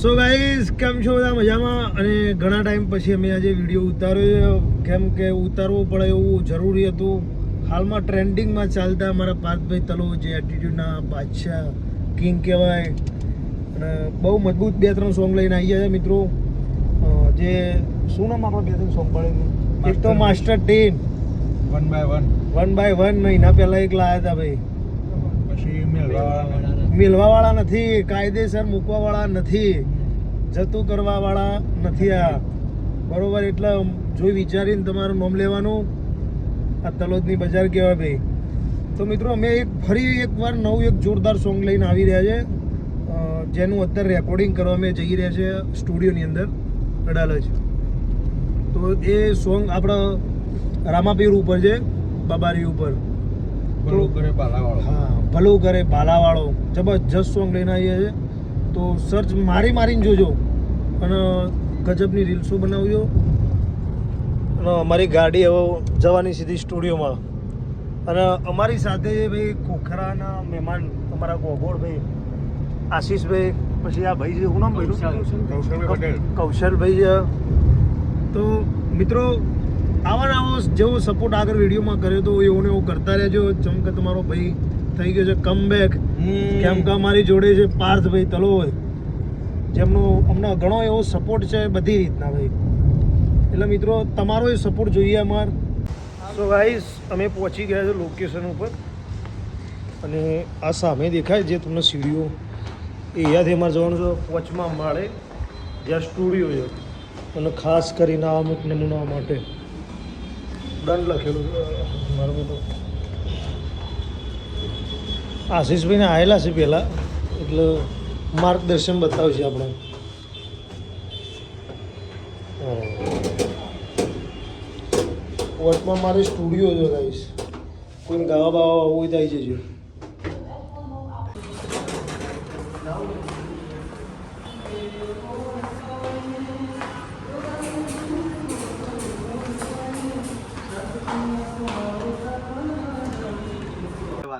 So guys કેમ છો બધા? મજામાં? અને ઘણા ટાઈમ પછી અમે આજે વીડિયો ઉતાર્યો કેમ કે ઉતારવો પડે એવું જરૂરી હતું. હાલમાં ટ્રેન્ડિંગમાં ચાલતા અમારા પાર્થભાઈ તલો જે એટીટ્યુડના બાદશાહ કિંગ કહેવાય અને બહુ મજબૂત બે ત્રણ સોંગ લઈને આવી છે મિત્રો. જે શું નામ આપણે બે ત્રણ સોંગ પડે એક તો master ten one by one one by one મહિના પહેલાં એક લાયા હતા ભાઈ. પછી મેળવાવાળા નથી કાયદેસર મૂકવાવાળા નથી જતું કરવાવાળા નથી આ. બરોબર એટલે જોઈ વિચારીને તમારું નામ લેવાનું. આ તલોદની બજાર કહેવાય ભાઈ. તો મિત્રો અમે એક ફરી એકવાર નવું એક જોરદાર સોંગ લઈને આવી રહ્યા છે. જેનું અત્યારે રેકોર્ડિંગ કરવા અમે જઈ રહ્યા છે સ્ટુડિયોની અંદર અડાલજ. તો એ સોંગ આપણા રામાપીર ઉપર છે બાબારી ઉપર. હા ભલું કરે બાલાવાળો જબરજસ્ત સોંગ લઈને આવીએ છે તો સર્ચ મારી મારીને જોજો. અને ગજબની રીલ્સો બનાવજો. અને અમારી ગાડી હવે જવાની સીધી સ્ટુડિયોમાં. અને અમારી સાથે ભાઈ ખોખરાના મહેમાન અમારા ગોગોળ ભાઈ આશીષભાઈ પછી આ ભાઈ શું નામ ભાઈ કૌશલભાઈ પટેલ. કૌશલભાઈ છે. તો મિત્રો આવા આવો જેવો સપોર્ટ આગળ વિડીયોમાં કર્યો તો એવો ને એવો કરતા રહેજો. જેમ કે તમારો ભાઈ થઈ ગયો છે કમબેક કેમ કે અમારી જોડે છે પાર્થભાઈ તલોય જેમનો અમને ઘણો એવો સપોર્ટ છે બધી રીતના ભાઈ. એટલે મિત્રો તમારો એ સપોર્ટ જોઈએ અમાર. સો ગાઈસ અમે પહોંચી ગયા છે લોકેશન ઉપર. અને આ સામે દેખાય જે તમને સીડીઓ. એ અહીંયાથી અમારે જવાનું છે વચમાં માળે જ્યાં સ્ટુડિયો છે. અને ખાસ કરીને આ અમુક નમૂના માટે. દંડ લખેલું છે. મારું બધું આશીષભાઈને આવેલા છે પહેલાં, એટલે માર્ગદર્શન બતાવશે આપણે. વચમાં મારે સ્ટુડિયો છે ગાઈશ કોઈ ગાવા બાવા આવવું હોય તો આવી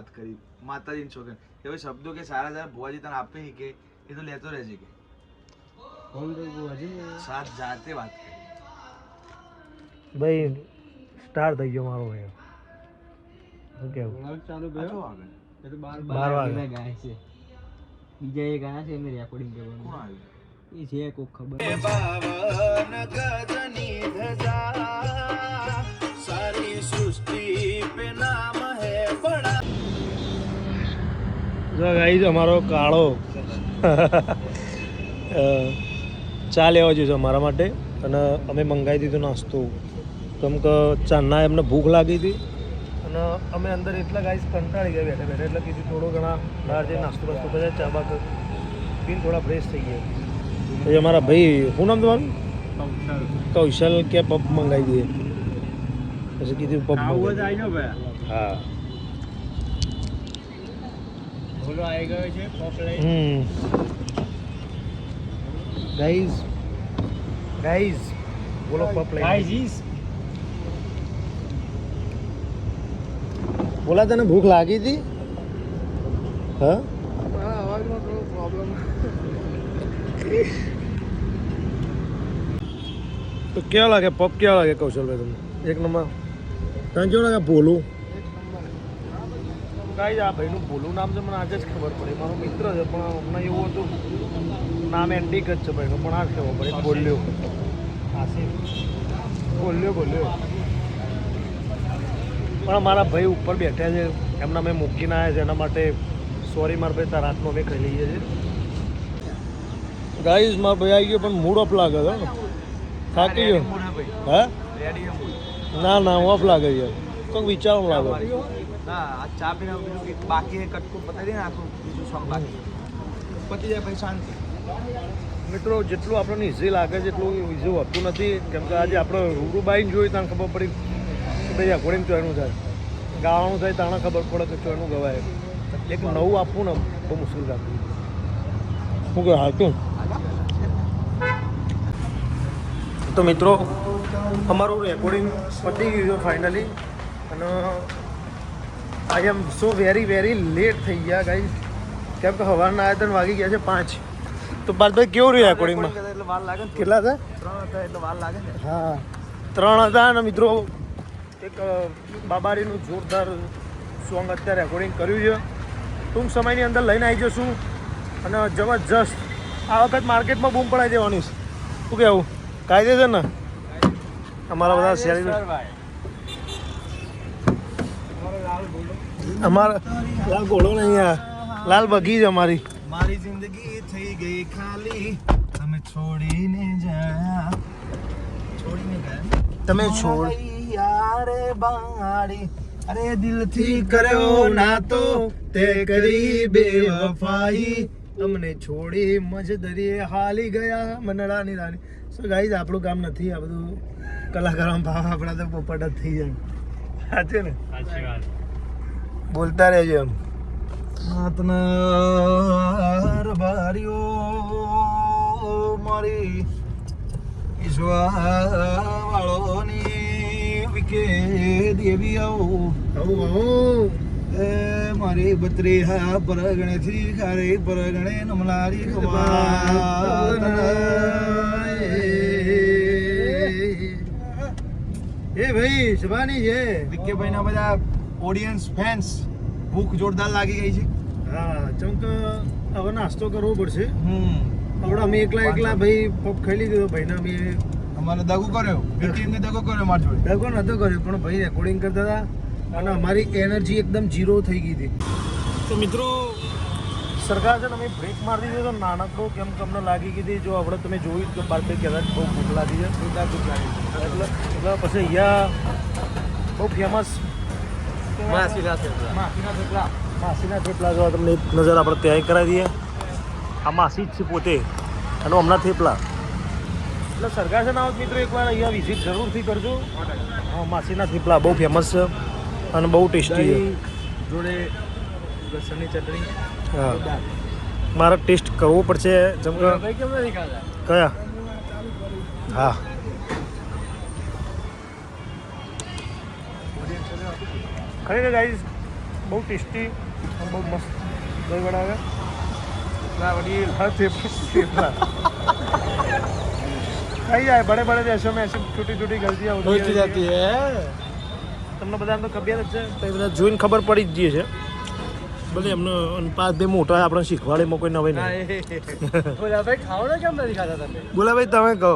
વાત કરી માતાજીની છોકરી એવા શબ્દો કે સારા સારા ભુવાજી તને આપે કે એ તો લેતો રહેજે કે. સાત જાતે વાત કરી. ભાઈ સ્ટાર થઈ ગયો મારો ભાઈ. શું કેવું? ચાલુ ગયો આગળ. બાર વાગે. ગાય છે. બીજા એ ગાયા છે એમને રેકોર્ડિંગ કરવાનું. આવ્યું? એ છે કોક ખબર. જો ગાઈઝ અમારો કાળો. ચા લેવા જોઈએ અમારા માટે અને અમે મંગાવી દીધો નાસ્તો. કેમ કે ચાના એમને ભૂખ લાગી હતી અને અમે અંદર એટલા ગાઈઝ કંટાળી ગયા બેઠા બેઠા. એટલે કીધું થોડો ઘણા બહાર જઈને નાસ્તો બાસ્તો કર્યા ચા બા પીને થોડા ફ્રેશ થઈ ગયા. પછી અમારા ભાઈ શું નામ તમારું? કૌશલ. કે પપ મંગાવી દઈએ. પછી કીધું પપ હા. બોલો આવી ગયો છે પોપ લઈ. ગાઈઝ ગાઈઝ બોલો પપ લઈ. ગાઈઝ બોલા તને ભૂખ લાગી હતી? હા? અવાજમાં થોડો પ્રોબ્લેમ તો કેવા લાગે પપ કેવા લાગે કૌશલભાઈ તમને? એક નંબર. તને કેવું લાગે ભોલું ગાઈઝ આ ભાઈનું ભૂલું નામ છે મને આજે જ ખબર પડી. મારો મિત્ર છે પણ હમણાં એવું હતું નામ એન્ડિક જ છે ભાઈનું પણ આ ખબર પડી. બોલ્યો બોલ્યો બોલ્યો પણ મારા ભાઈ ઉપર બેઠા છે એમના મેં મૂકીને આવ્યા છે એના માટે સોરી મારા ભાઈ તાર રાતનો અમે ખાઈ લઈએ છીએ. ગાઈઝ મારા ભાઈ આવી ગયો પણ મૂડ ઓફ લાગે છે થાકી ગયો. હા ના ના ઓફ લાગે છે કંઈક વિચારવા લાગે. ના, આ ચા પીને બીજું કે બાકી કટકું પતાવી દે આખું બીજું બાકી પતી જાય પછી શાંતિ. મિત્રો, જેટલું આપણને ઇઝી લાગે છે, એટલું ઇઝી હોતું નથી. કેમ કે આજે આપણે રૂબરૂ બાઈને જોઈ ત્યાં ખબર પડી કે ભાઈ અકોર્ડિંગ ચોયનું થાય. ગાવાનું થાય, તાણે ખબર પડે કે ચોયનું ગવાય. એક નવું આપવું ને બહુ મુશ્કેલ લાગતું શું કહે, હાલતું તો મિત્રો, અમારું રેકોર્ડિંગ પતી ગયું છે ફાઇનલી અને I am so very very late થઈ ગયા ગાઈઝ કેમ કે હવારના આયતન વાગી ગયા છે પાંચ. તો પાર્થભાઈ કેવું રહ્યું રેકોર્ડિંગમાં એટલે વાર લાગે કેટલા હતા? ત્રણ હતા એટલે વાર લાગે હા. ત્રણ હતા અને મિત્રો એક બાબારીનું જોરદાર સોંગ અત્યારે રેકોર્ડિંગ કર્યું છે. ટૂંક સમયની અંદર લઈને આવી જશું અને જબરજસ્ત આ વખત માર્કેટમાં બૂમ પડાવી દેવાની છે. શું કહેવું? કાયદેસર ને? અમારા બધા સેલિબ્રિટી અમારા લાલ ઘોડો નહીં આ લાલ બગી જ અમારી. મારી જિંદગી થઈ ગઈ ખાલી. તમે છોડીને ગયા છોડીને ગયા તમે છોડ. યારે બાળી. અરે દિલથી કર્યો ના તો તે કરી બેવફાઈ. તમને છોડી મજદરીએ હાલી ગયા મનડાની રાની સો ગાઈઝ આપણું કામ નથી આ બધું કલાકારોમાં ભાવ આપણા તો પોપટ જ થઈ જાય. સાચું ને? સાચી વાત. બોલતા રહેજો એમ. આતનાર બારીઓ મારી ઈશ્વરવાળોની વિકે દેવી આવો. આવું આવું. એ મારી બત્રી હા પરગણેથી ખારે પરગણે નમલારી એ ભાઈ શબાની છે. વિક્કીભાઈ ના બધા ઓડિયન્સ ફેન્સ ભૂખ જોરદાર લાગી ગઈ છે. હા ચમક હવે નાસ્તો કરવો પડશે. હમ. આપણે અમે એકલા એકલા ભાઈ પપ ખાઈ લીધો ભાઈના અમે અમારે દગો કર્યો. ટીમને દગો કર્યો મારી જોડે. દગો નતો કર્યો પણ ભાઈ રેકોર્ડિંગ કરતા હતા અને અમારી એનર્જી એકદમ ઝીરો થઈ ગઈ હતી. તો મિત્રો સરકાર છે ને અમે બ્રેક મારી દીધો તો નાનકડો કેમ કે અમને લાગી ગઈ હતી જો આપણે તમે જોયું તો બાર ભાઈ કહેતા બહુ ભૂખ લાગી છે. જોરદાર ભૂખ લાગી. એટલે એટલે પછી અહીંયા બહુ ફેમસ માસીના થેપલા. માસીના થેપલા. માસીના થેપલા જો તમને એક નજર આપણે ત્યાં કરાવી દઈએ. આ માસી જ છે પોતે. અને હમણાં થેપલા. એટલે સરકાર છે ના મિત્રો એકવાર અહીંયા વિઝિટ જરૂરથી કરજો. હા માસીના થેપલા બહુ ફેમસ છે અને બહુ ટેસ્ટી છે. જોડે લસણની ચટણી હા. મારે ટેસ્ટ કરવો પડશે. જેમ કે કયા? હા. ખરેખર ગાઈઝ બહુ ટેસ્ટી અને બહુ મસ્ત દહીં વડા છે ના વડીલ हाँ थेपला थेपला खाई जाए बड़े बड़े देशों में ऐसी छोटी छोटी गलतियां होती પહોંચી જતી હે તમને બધાને તો ખબર જ છે તો એ બધા જોઈને ખબર પડી જ જઈએ છે ભલે એમને અને પાંચ બે મોટા આપણે શીખવાડે એમાં કોઈ નવાઈ નહીં બોલા ભાઈ ખાવાનો કેમ નથી ખાતા તમે બોલા ભાઈ તમે કહો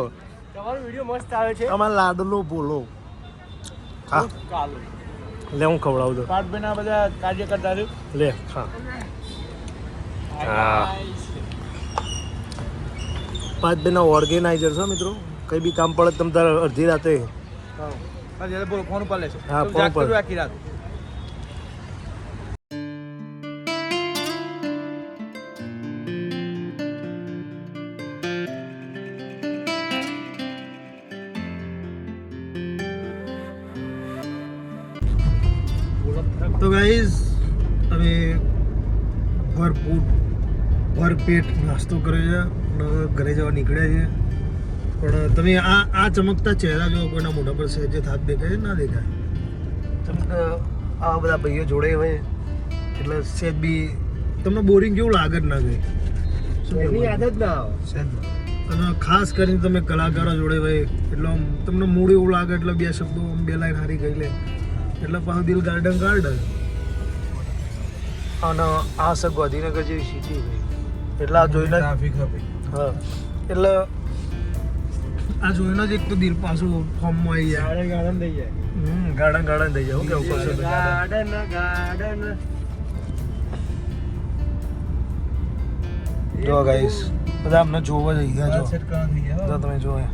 તમારો વિડીયો મસ્ત આવે છે અમારા લાડલો બોલો હા કાલો લે હું ખવડાવું તો પાટભાઈના બધા કાર્ય કરતા રહ્યું? લે હા. હા. પાંચ બેના ઓર્ગેનાઇઝર છો મિત્રો? કઈ બી કામ પડે તમે તારે અડધી રાતે હા. ફોન ઉપર લેશો. હા, ફોન પર. આખી રાત. ભરપૂર ભરપેટ નાસ્તો કર્યો છે અને ઘરે જવા નીકળ્યા છે. પણ તમે આ આ ચમકતા ચહેરા જો કોઈના મોઢા પર સહેજે થાક દેખાય ના દેખાય. ચમક આ બધા ભાઈઓ જોડે હોય એટલે સહેજ બી તમને બોરિંગ કેવું લાગે જ ના ગઈ એની? આદત ના આવે સહેજ ના. અને ખાસ કરીને તમે કલાકારો જોડે હોય એટલે આમ તમને મૂડ એવું લાગે એટલે બે શબ્દો આમ બે લાઈન હારી ગઈ લે. એટલે પાછું દિલ ગાર્ડન ગાર્ડન અને આ છે ગાંધીનગર જેવી સિટી એટલે આ જોઈને ટ્રાફિક હા. એટલે આ જોઈને જ એક તો દિલ પાછું ફોર્મમાં આવી જાય. ગાર્ડન થઈ જાય. હમ ગાર્ડન ગાર્ડન થઈ જાય. હું કેવું કરશો ગાર્ડન ગાર્ડન. જો ગાઈસ બધા અમને જોવા જઈ ગયા જો ગયા તમે જોયા.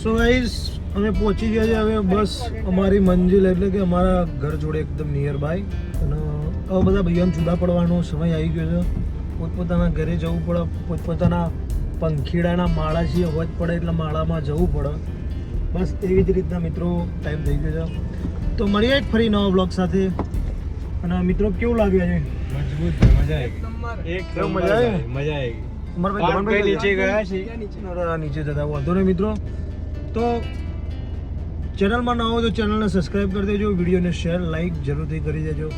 સો ગાઈસ અમે પહોંચી ગયા છે હવે બસ અમારી મંજિલ એટલે કે અમારા ઘર જોડે એકદમ નિયર બાય અને હવે બધા ભાઈઓને જુદા પડવાનો સમય આવી ગયો છે. પોતપોતાના ઘરે જવું પડે પોતપોતાના પંખીડાના માળા છે હોજ પડે એટલે માળામાં જવું પડે. બસ એવી જ રીતના મિત્રો ટાઈમ થઈ ગયો છે. તો મળીએ એક ફરી નવા બ્લોગ સાથે. અને મિત્રો કેવું લાગ્યું છે મજબૂત મજા આવી. એક મજા આવી? મજા આવી. ભાઈ નીચે ગયા છે? નીચે જતા વાંધો નહીં મિત્રો. તો ચેનલમાં ન હો તો ચેનલને સબસ્ક્રાઈબ કરી દેજો વિડીયોને શેર લાઈક જરૂરથી કરી દેજો.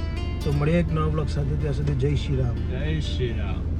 તો મળીએ એક નવા બ્લોગ સાથે. ત્યાં સુધી જય શ્રી રામ. જય શ્રી રામ.